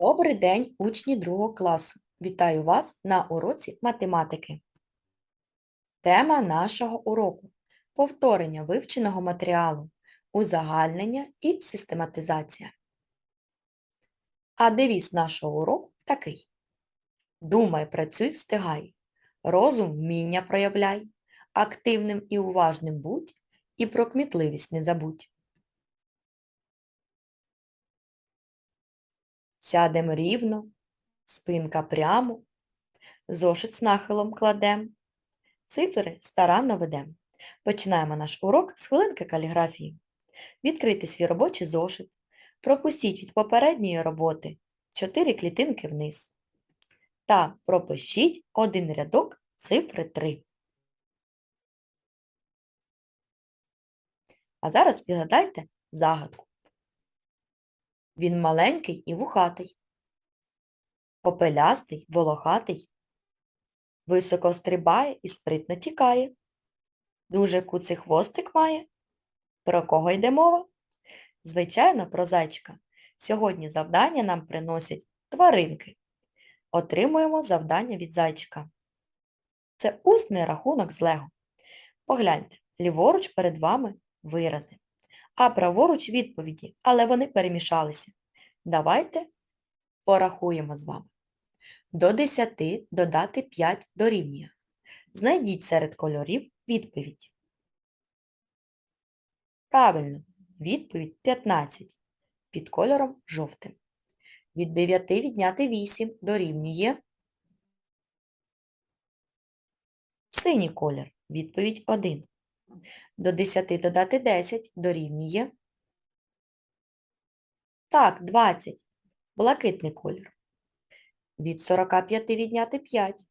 Добрий день, учні другого класу. Вітаю вас на уроці математики. Тема нашого уроку повторення вивченого матеріалу, узагальнення і систематизація. А девіз нашого уроку такий: Думай, працюй, встигай, розум вміння проявляй, активним і уважним будь, і про кмітливість не забудь. Сядем рівно, спинка прямо, зошит з нахилом кладем, цифри старанно ведем. Починаємо наш урок з хвилинки каліграфії. Відкрийте свій робочий зошит, пропустіть від попередньої роботи 4 клітинки вниз та пропишіть один рядок цифри 3. А зараз відгадайте загадку. Він маленький і вухатий, попелястий, волохатий, високо стрибає і спритно тікає, дуже куций хвостик має. Про кого йде мова? Звичайно, про зайчика. Сьогодні завдання нам приносять тваринки. Отримуємо завдання від зайчика. Це усний рахунок з Лего. Погляньте, ліворуч перед вами вирази а праворуч відповіді, але вони перемішалися. Давайте порахуємо з вами. До 10 додати 5 дорівнює. Знайдіть серед кольорів відповідь. Правильно, відповідь 15 під кольором жовтим. Від 9 відняти 8 дорівнює. Синій колір. Відповідь 1. До 10 додати 10 дорівнює. Так, 20. Блакитний колір. Від 45 відняти 5.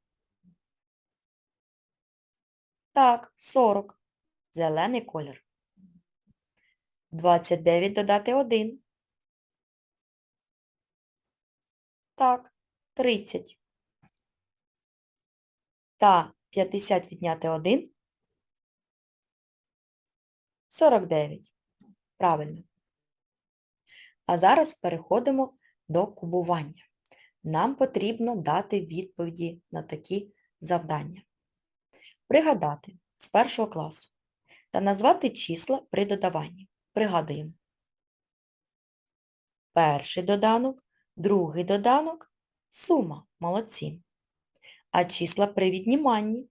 Так, 40. Зелений колір. 29 додати 1. Так, 30. Та 50 відняти 1 49. Правильно. А зараз переходимо до кубування. Нам потрібно дати відповіді на такі завдання. Пригадати з першого класу та назвати числа при додаванні. Пригадуємо. Перший доданок, другий доданок, сума. Молодці. А числа при відніманні.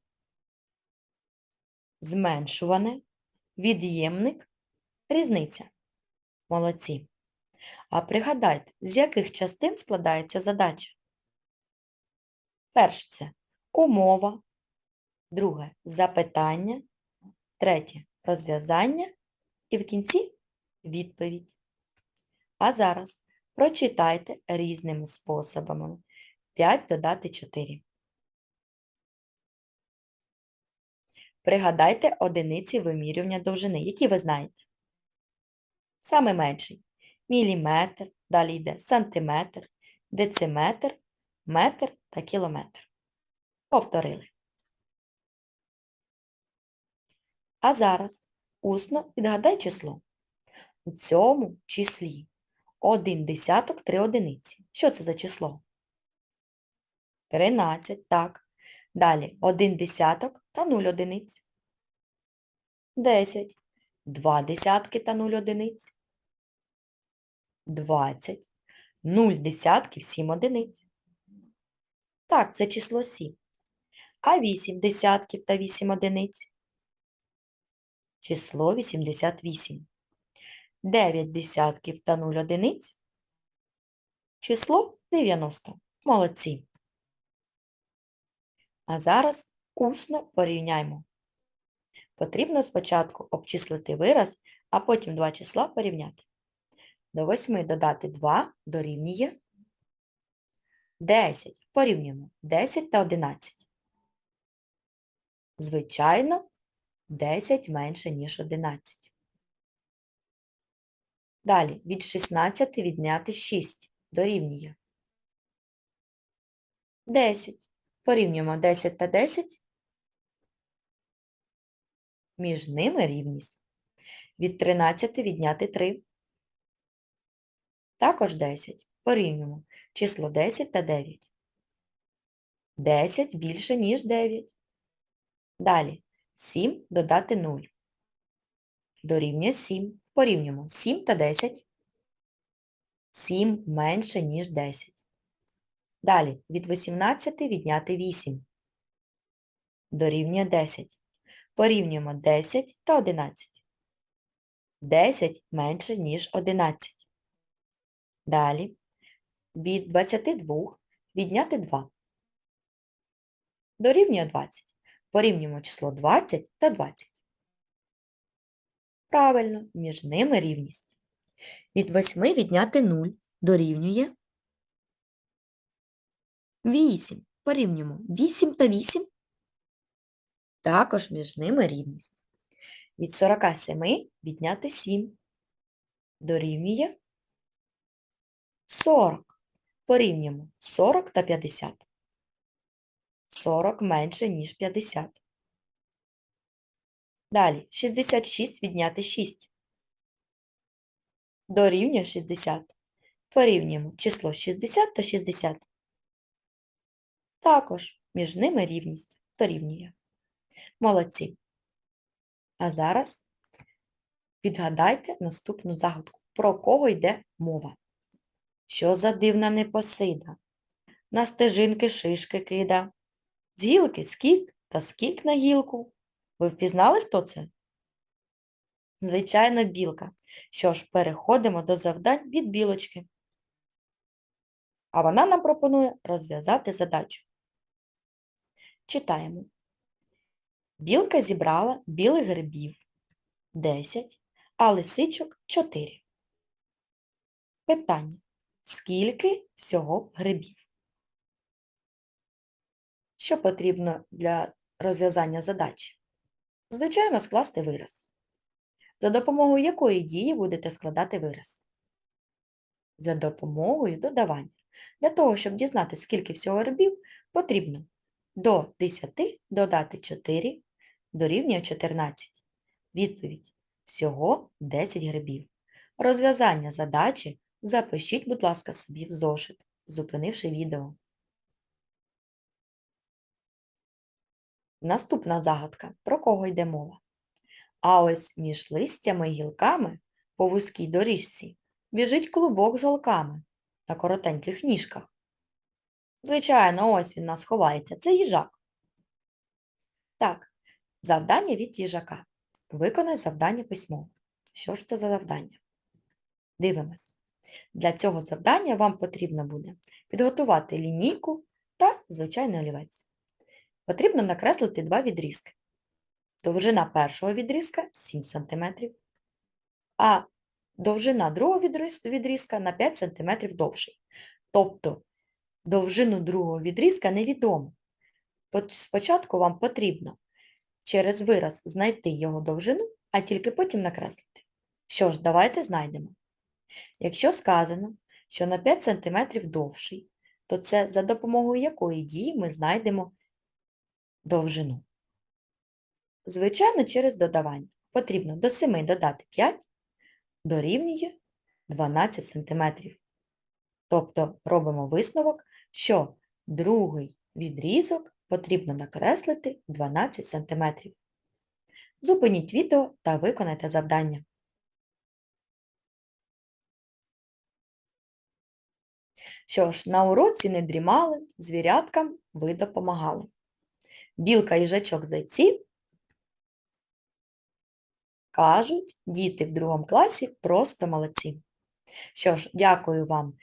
Зменшуване, від'ємник, різниця. Молодці. А пригадайте, з яких частин складається задача? Перше це умова, друге запитання, третє розв'язання і в кінці відповідь. А зараз прочитайте різними способами. 5 додати 4. Пригадайте одиниці вимірювання довжини, які ви знаєте. Саме менший міліметр, далі йде сантиметр, дециметр, метр та кілометр. Повторили. А зараз усно відгадай число. У цьому числі 1 десяток 3 одиниці. Що це за число? 13, так. Далі 1 десяток та 0 одиниць. 10. 2 десятки та 0 одиниць. 20. 0 десятків 7 одиниць. Так, це число 7. А 8 десятків та 8 одиниць. Число 88. 9 десятків та 0 одиниць. Число 90. Молодці. А зараз усно порівняймо. Потрібно спочатку обчислити вираз, а потім два числа порівняти. До 8 додати 2 дорівнює 10. Порівнюємо 10 та 11. Звичайно, 10 менше, ніж 11. Далі від 16 відняти 6 дорівнює 10. Порівнюємо 10 та 10. Між ними рівність. Від 13 відняти 3. Також 10. Порівнюємо число 10 та 9. 10 більше, ніж 9. Далі 7 додати 0. Дорівнює 7. Порівнюємо 7 та 10. 7 менше, ніж 10. Далі від 18 відняти 8. Дорівнює 10. Порівнюємо 10 та 11. 10 менше, ніж 11. Далі від 22 відняти 2. Дорівнює 20. Порівнюємо число 20 та 20. Правильно, між ними рівність. Від 8 відняти 0 дорівнює 8. Порівнюємо 8 та 8. Також між ними рівність. Від 47 відняти 7 дорівнює 40. Порівнюємо 40 та 50. 40 менше, ніж 50. Далі 66 відняти 6. Дорівнює 60. Порівнюємо число 60 та 60. Також між ними рівність дорівнює. Молодці. А зараз відгадайте наступну загадку. Про кого йде мова? Що за дивна непосида? На стежинки шишки кида, з гілки скік та скік на гілку. Ви впізнали, хто це? Звичайно, білка. Що ж, переходимо до завдань від білочки. А вона нам пропонує розв'язати задачу. Читаємо. Білка зібрала білих грибів 10, а лисичок 4. Питання. Скільки всього грибів? Що потрібно для розв'язання задачі? Звичайно, скласти вираз. За допомогою якої дії будете складати вираз? За допомогою додавання. Для того, щоб дізнатися, скільки всього грибів, потрібно до 10 додати 4 дорівнює 14. Відповідь всього 10 грибів. Розв'язання задачі запишіть, будь ласка, собі в зошит, зупинивши відео. Наступна загадка. Про кого йде мова? А ось між листями і гілками по вузькій доріжці біжить клубок з голками на коротеньких ніжках. Звичайно, ось він нас ховається. Це їжак. Так, завдання від їжака. Виконай завдання письмо. Що ж це за завдання? Дивимось. Для цього завдання вам потрібно буде підготувати лінійку та звичайний олівець. Потрібно накреслити два відрізки. Довжина першого відрізка 7 см, а довжина другого відрізка на 5 см довший. Тобто довжину другого відрізка невідомо. Спочатку вам потрібно через вираз знайти його довжину, а тільки потім накреслити. Що ж, давайте знайдемо. Якщо сказано, що на 5 см довший, то це за допомогою якої дії ми знайдемо довжину. Звичайно, через додавання. Потрібно до 7 додати 5 дорівнює 12 см. Тобто робимо висновок, що другий відрізок потрібно накреслити 12 см. Зупиніть відео та виконайте завдання. Що ж, на уроці не дрімали, звіряткам ви допомагали. Білка, їжачок, зайці кажуть, діти в другому класі просто молодці. Що ж, дякую вам